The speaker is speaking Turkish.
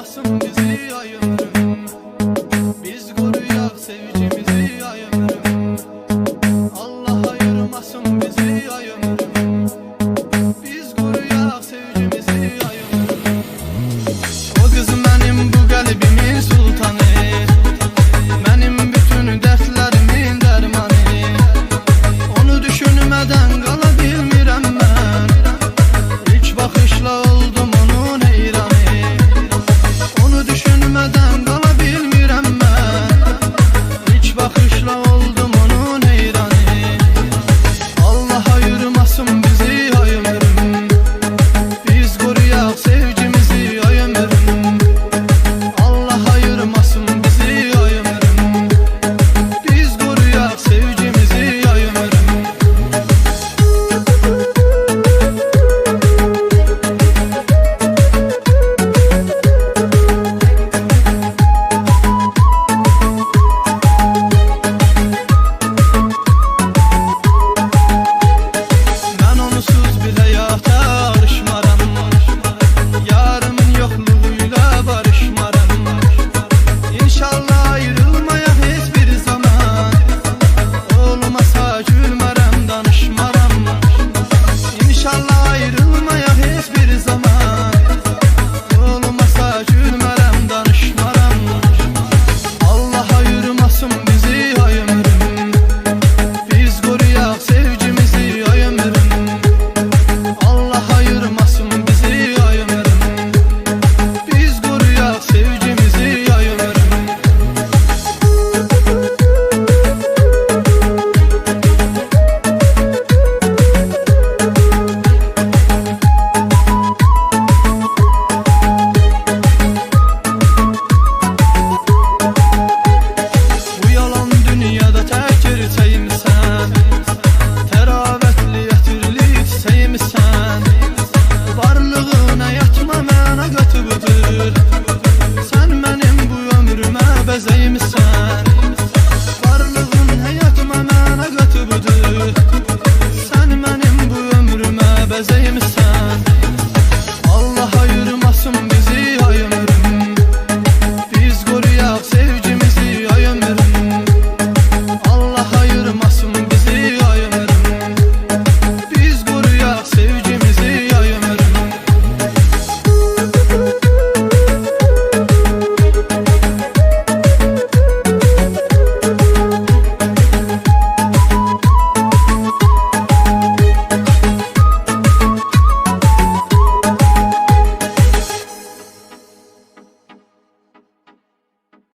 Korumasın bizi ya Biz koruyak sevgimizi ya Allah ayırmasın bizi ya